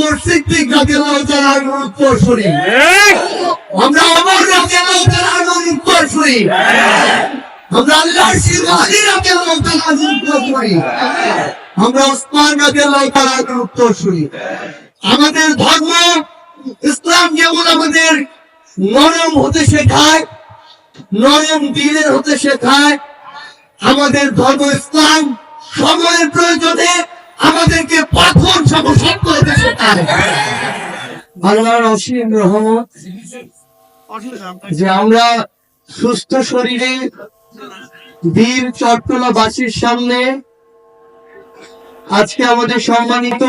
বকর সিদ্দিক রাদিয়াল্লাহু তাআলার উত্তরসূরি আমরা ওমর রাদিয়াল্লাহু তাআলার উত্তরসূরি আমরা আল্লাহর রাদিয়াল্লাহু তাআলার উত্তরসূরি আমরা ওসমান রাদিয়াল্লাহু তাআলার উত্তরসূরি আমাদের ধর্ম ইসলাম যেমন আমাদের নরম হতে শেখায় নরম দিনের হতে শেখায় আমাদের ধর্ম ইসলাম সময়ের প্রয়োজনে আমাদেরকে পাথর সম শক্ত হতে অসীম রহমত, যে আমরা সুস্থ শরীরে বীর চট্টলা বাসীর সামনে আজকে আমাদের সম্মানিত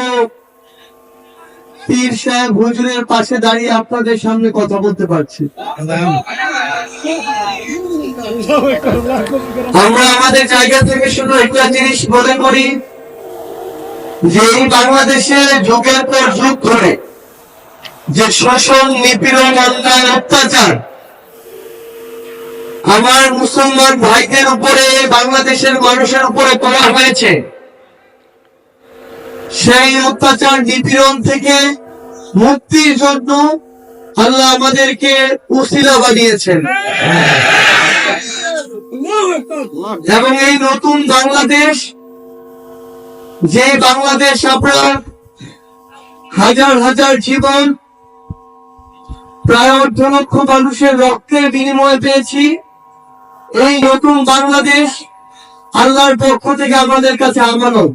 পীর সাহেব হুজুরের পাশে দাঁড়িয়ে আপনাদের সামনে কথা বলতে পারছি। আমরা আমাদের জায়গা থেকে শুধু একটা জিনিস মনে করি যে এই বাংলাদেশে যুগের পর যুগ ধরে যে শোষণ নিপীড়ন অন্যায় অত্যাচার আমার মুসলমান ভাইদের উপরে বাংলাদেশের মানুষের উপরে করা হয়েছে সেই অত্যাচার নিপীড়ন থেকে মুক্তির জন্য আল্লাহ আমাদেরকে উসিলা বানিয়েছেন। এবং এই নতুন বাংলাদেশ যে বাংলাদেশ আপনার হাজার হাজার জীবন প্রায় অর্ধ লক্ষ মানুষের রক্তের বিনিময়ে পেয়েছি, এই নতুন বাংলাদেশ আল্লাহর পক্ষ থেকে আমাদের কাছে আমানত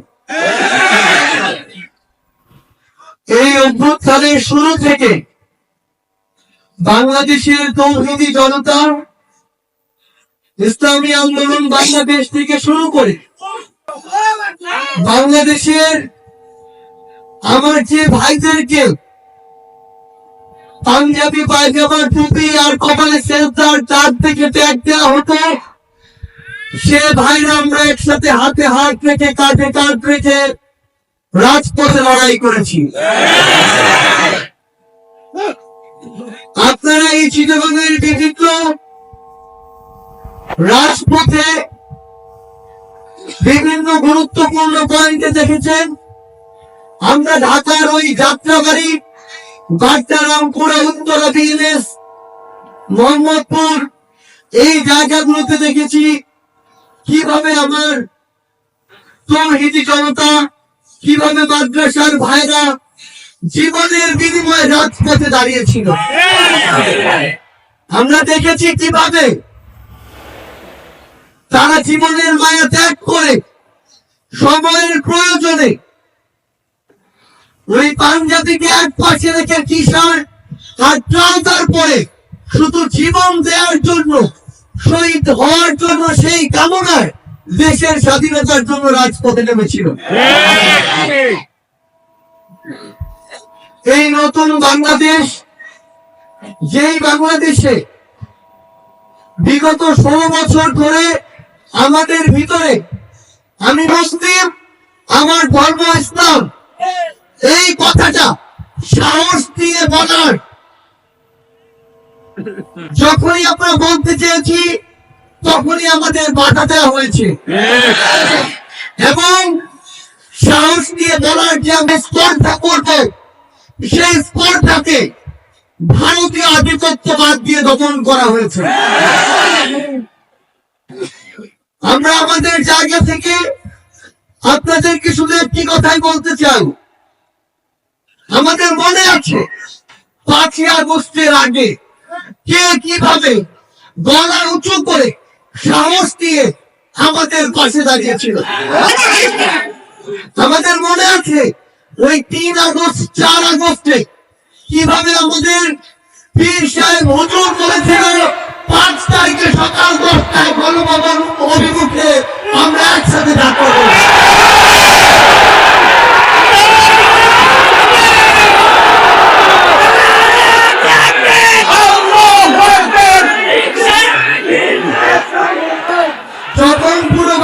এই অভ্যুত্থানের শুরু থেকে বাংলাদেশের তৌহিদি জনতা ইসলামী আন্দোলন বাংলাদেশ থেকে শুরু করে বাংলাদেশের আমার যে ভাইদেরকে পাঞ্জাবি পায়জামা টুপি আর কপালে সেন্সার চার থেকে ট্যাগ দেওয়া হতো, সে ভাইরা আমরা একসাথে হাতে হাত রেখে, কাঁধে কাঁধ রেখে রাজপথে লড়াই করেছি। আপনারা এই চিটাগঙ্গের বিভিন্ন রাজপথে বিভিন্ন গুরুত্বপূর্ণ পয়েন্টে দেখেছেন। আমরা ঢাকার ওই যাত্রাবাড়ি বাট্টারামপুরা উত্তরা বিএনএস মোহাম্মদপুর, এই জায়গাগুলোতে দেখেছি কীভাবে আমার তৌহিদি জনতা, কীভাবে মাদ্রাসার ভাইরা জীবনের বিনিময়ে রাজপথে দাঁড়িয়েছিল। আমরা দেখেছি কীভাবে তারা জীবনের মায়া ত্যাগ করে সময়ের প্রয়োজনে ওই পাঞ্জাবিকে এক পাশে রেখে শার্ট আর ট্রাউজার পরে শুধু জীবন দেওয়ার জন্য, শহীদ হওয়ার জন্য সেই কামনায় দেশের স্বাধীনতার জন্য রাজপথে নেমেছিল। এই নতুন বাংলাদেশ, যেই বাংলাদেশে বিগত ষোলো বছর ধরে আমাদের ভিতরে আমি মুসলিম, আমার ধর্ম ইসলাম। এই কথাটা সাহস দিয়ে বলার। যখনই আমরা বলতে চেয়েছি, তখনই আমাদের বাধা দেওয়া হয়েছে। এবং সাহস দিয়ে বলার যে আমি স্পর্ধা করব, সেই স্পর্ধাকে ভারতীয় আধিপত্যবাদ দিয়ে দমন করা হয়েছে। আমরা আমাদের জায়গা থেকে আপনাদেরকে শুধু একটি কথাই বলতে চাই। আমাদের মনে আছে, পাঁচই আগস্টের আগে কে কীভাবে গলা উঁচু করে সাহস দিয়ে আমাদের পাশে দাঁড়িয়েছিল? আমাদের মনে আছে, ওই তিন আগস্ট, চার আগস্টে কীভাবে আমাদের পীর সাহেব হুজুর বলেছিল, পাঁচ তারিখে সকাল দশটায় গণভবন অভিমুখে আমরা একসাথে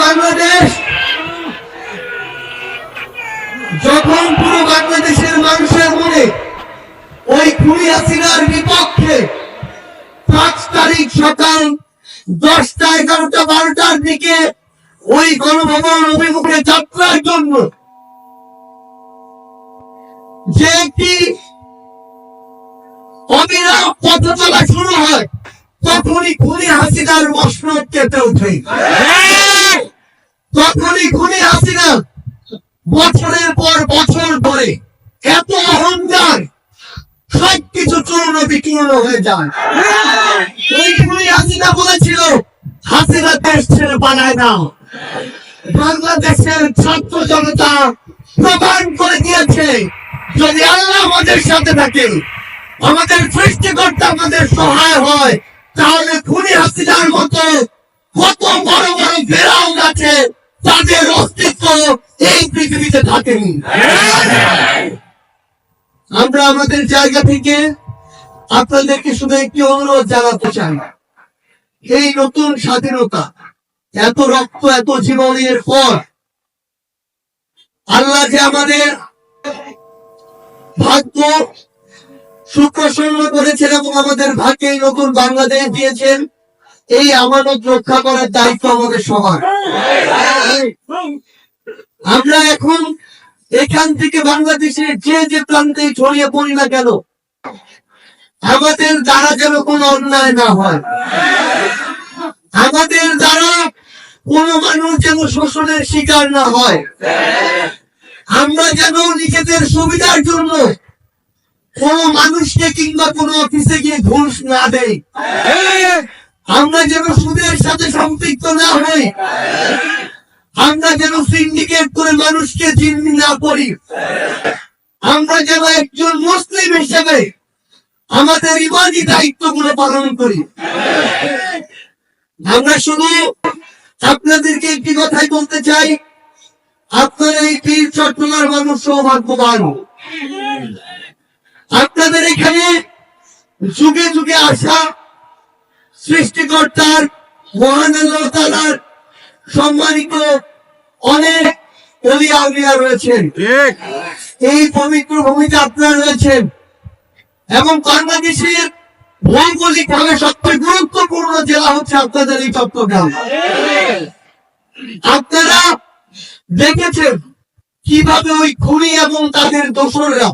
বাংলাদেশ, যখন পুরো বাংলাদেশের মানুষের মনে ওই খুনি হাসিনার বিপক্ষে পাঁচ তারিখ সকাল দশটা এগারোটা বারোটার দিকে ওই গণভবন অভিমুখে যাত্রার জন্য যে একটি অবিরাম পথ চলা শুরু হয় তখনই খুনি হাসিনার মসনদ কেঁপে ওঠে। তখনই খুনি হাসিনা বছরের পর বছর ধরে এত অহংকার সবকিছু চূর্ণ বিচূর্ণ হয়ে যায়। ওই হাসিনা বলেছিল, হাসিনা দেশ ছেড়ে পালায় না বাংলাদেশের ছাত্র জনতা প্রমাণ করে দিয়েছে, যদি আল্লাহ আমাদের সাথে থাকে, আমাদের সৃষ্টিকর্তা আমাদের সহায় হয়, তাহলে খুনি হাসিনার মতো কত বড় বড় বেড়াও আছে, তাদের অস্তিত্ব এই পৃথিবীতে থাকেনি। আমরা আমাদের জায়গা থেকে আপনাদেরকে শুধু একটি অনুরোধ জানাতে চাই। এই নতুন স্বাধীনতা, এত রক্ত, এত জীবনের পর আল্লাহ যে আমাদের ভাগ্য সুপ্রসন্ন করেছেন এবং আমাদের ভাগ্যে এই নতুন বাংলাদেশ দিয়েছেন, এই আমানত রক্ষা করার দায়িত্ব আমাদের সবার। আমরা এখন এখান থেকে বাংলাদেশের যে যে প্রান্তে ছড়িয়ে পড়ি না কেন আমাদের দ্বারা যেন কোনো অন্যায় না হয়। আমাদের দ্বারা কোন মানুষ যেন শোষণের শিকার না হয়। আমরা যেন নিজেদের সুবিধার জন্য কোন মানুষকে কিংবা কোন অফিসে গিয়ে ঘুষ না দেই। আমরা যেন সুদের সাথে সম্পৃক্ত না হই। আমরা যেন সিন্ডিকেট করে মানুষকে জিম্মি না করি। আমরা যেন একজন মুসলিম হিসেবে আমাদের ইমানি দায়িত্বগুলো পালন করি। আমরা শুধু আপনাদেরকে একটি কথাই বলতে চাই আপনার এই পীর চট্টগ্রাম মানুষ সৌভাগ্যবান। আপনাদের এখানে যুগে যুগে আসা সৃষ্টিকর্তার মহান আল্লাহ সম্মানিত অনেক অলিয়া উলিয়া রয়েছেন। এই পবিত্র ভূমিতে আপনারা রয়েছেন। এবং বাংলাদেশের ভৌগোলিক ভাবে সবচেয়ে গুরুত্বপূর্ণ জেলা হচ্ছে আপনাদের এই চট্টগ্রাম। আপনারা দেখেছেন কীভাবে ওই খুনি এবং তাদের দোসররা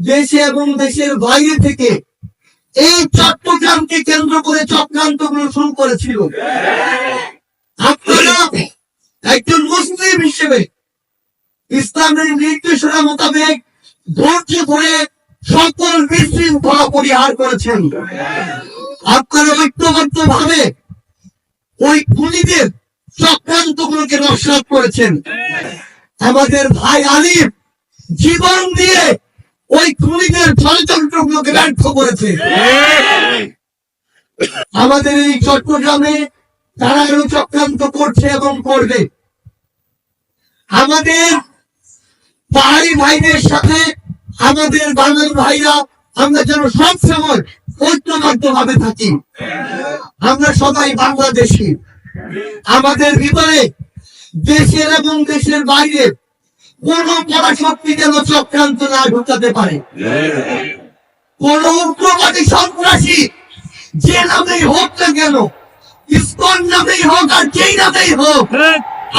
দেশে এবং দেশের বাইরে থেকে এই চট্টগ্রামকে কেন্দ্র করে চক্রান্তগুলো শুরু করেছিল। আপনারা একজন মুসলিম হিসেবে ইসলামের নির্দেশনা মোতাবেক ধৈর্য ধরে সকল বিশৃঙ্খলা পরিহার করেছেন। আপনারা ঐক্যবদ্ধ ভাবে ওই খুনিদের চক্রান্ত গুলোকে নস্বাত করেছেন। আমাদের ভাই আলিফ জীবন দিয়ে ওই খুনিদের ষড়যন্ত্র গুলোকে ব্যর্থ করেছে। আমাদের এই চট্টগ্রামে তারা এরকম চক্রান্ত করছে এবং করবে। আমাদের পাহাড়ি ভাইদের সাথে আমাদের বাঙাল ভাইরা, আমরা যেন সব সময় ঐক্যবদ্ধ ভাবে থাকি। আমরা সবাই বাংলাদেশি। আমাদের ভিতরে দেশের এবং দেশের বাইরে কোন পরাশক্তি যেন চক্রান্ত না ঢুকাতে পারে। কোন উগ্রবাদী সন্ত্রাসী যে নামেই হোক না কেন, ইস্কন নামেই হোক আর যেই নামেই হোক,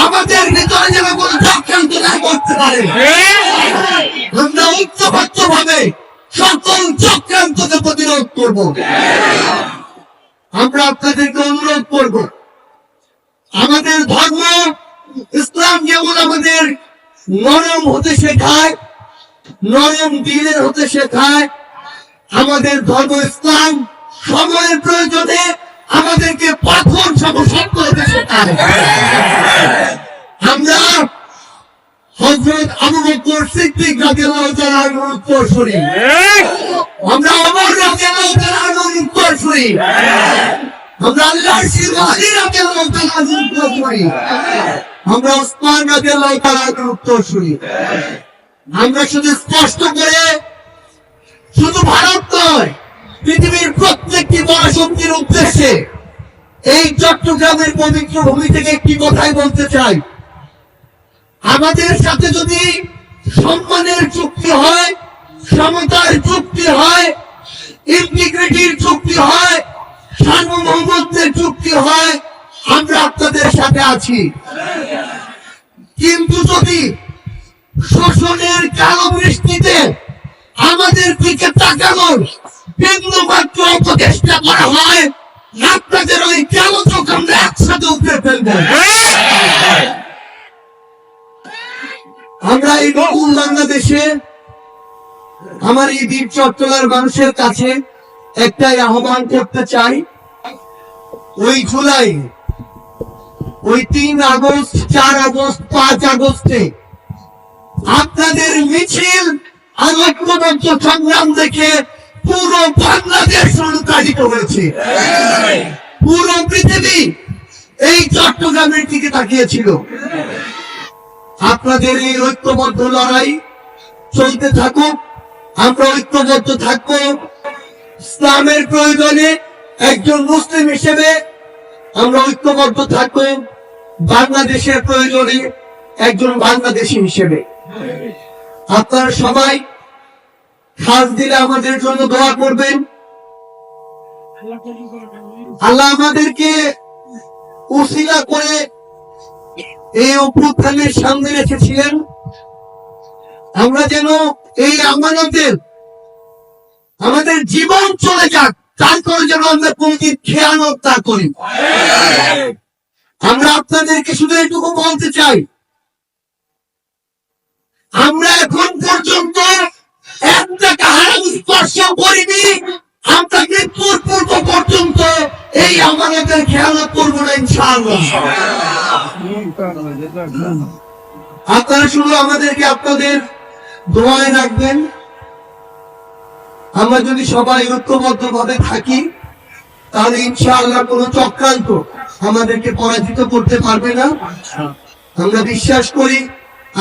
আমাদের ভিতরে যেন কোন চক্রান্ত না করতে পারে। আমরা ঐক্যবদ্ধ ভাবে সকল চক্রান্তকে প্রতিরোধ করব। আমরা আপনাদেরকে অনুরোধ করব, আমাদের ধর্ম, ইসলাম যেমন আমাদের নরম হতে শেখায়, নরম দিনের হতে শেখায়, আমাদের ধর্ম ইসলাম সময়ের প্রয়োজনে আমাদেরকে পাথর সম শক্ত হতে শেখায়। আমরা হজরত আবু বকর সিদ্দিক রাদিয়াল্লাহু তাআলার উত্তরসূরি আমরা ওমর রাদিয়াল্লাহু তাআলার উত্তরসূরি আমরা আল্লাহর সিরওয়ালি রাদিয়াল্লাহু তাআলার উত্তরসূরি আমরা ওসমান রাদিয়াল্লাহু তাআলার উত্তরসূরি আমরা শুধু স্পষ্ট করে শুধু ভারত নয় পৃথিবীর প্রত্যেকটি বড় শক্তির উদ্দেশ্যে এই চট্টগ্রামের পবিত্র ভূমি থেকে একটি কথাই বলতে চাই। আমাদের সাথে যদি সম্মানের চুক্তি হয়, সমতার চুক্তি হয়, ইন্টিগ্রিটির চুক্তি হয়, সার্বভৌমত্বের চুক্তি হয়, আমরা আপনাদের সাথে আছি। কিন্তু যদি শোষণের কালো বৃষ্টিতে আমাদের দিকে তাকানোর বিন্দু মাত্র অপচেষ্টা করা হয়, আপনাদের ওই কেন চোখ আমরা একসাথে উপরে ফেলব। আমার এই দ্বীপ মানুষের কাছে একটাই আহ্বান করতে চাই। ওই জুলাই, ওই তিন আগস্ট, চার আগস্ট, পাঁচ আগস্টে আপনাদের মিছিল আর ঐক্যবদ্ধ সংগ্রাম দেখে পুরো বাংলাদেশ অনুপ্রাণিত হয়েছে। পুরো পৃথিবী এই চট্টগ্রামের দিকে তাকিয়েছিল। আপনাদের এই ঐক্যবদ্ধ লড়াই চলতে থাকুক, আমরা ঐক্যবদ্ধ থাকব। ইসলামের প্রয়োজনে একজন মুসলিম হিসেবে আমরা ঐক্যবদ্ধ থাকব। বাংলাদেশের প্রয়োজনে একজন বাংলাদেশী হিসেবে। আপনারা সবাই খাস দিলে আমাদের জন্য দোয়া করবেন। আল্লাহ আমাদেরকে উসিলা করে এই অভ্যুত্থানের সামনে রেখেছিলেন। আমরা যেন এই আমানতের আমাদের জীবন চলে যাক তারপরে যেন আমরা কোনদিন খেয়ানত তা করি। আমরা আপনাদেরকে শুধু এটুকু বলতে চাই, আমরা এখন পর্যন্ত একটা কাহারাম স্পর্শ করিনি, আমরা মৃত্যুর পূর্ব পর্যন্ত এই আমানতের খেয়ালত করব না, ইনশাআল্লাহ। আপনারা শুধু আমাদেরকে আপনাদের দোয়ায় রাখবেন। আমরা যদি সবাই ঐক্যবদ্ধ ভাবে থাকি, তাহলে ইনশাআল্লাহ কোনো চক্রান্ত আমাদেরকে পরাজিত করতে পারবে না। আমরা বিশ্বাস করি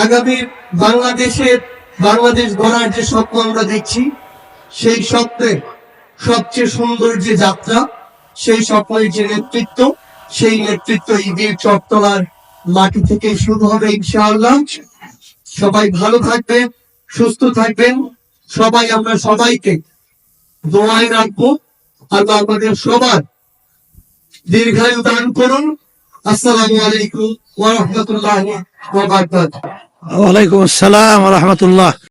আগামী বাংলাদেশের বাংলাদেশ গড়ার যে স্বপ্ন আমরা দেখছি, সেই স্বপ্নের সবচেয়ে সুন্দর যে যাত্রা সেই স্বপ্নের যে নেতৃত্ব, সেই নেতৃত্ব ঈদের চট্টলার মাটি থেকে শুরু হবে ইনশাআল্লাহ। সবাই ভালো থাকবেন, সুস্থ থাকবেন। সবাই আমরা সবাইকে দোয়ায় রাখব। আল্লাহ আমাদের সবার দীর্ঘায়ু দান করুন। আসসালামু আলাইকুম ওয়া রাহমাতুল্লাহি ওয়া বারাকাতুহু। ওয়ালাইকুম আসসালাম রহমতুল্লাহ।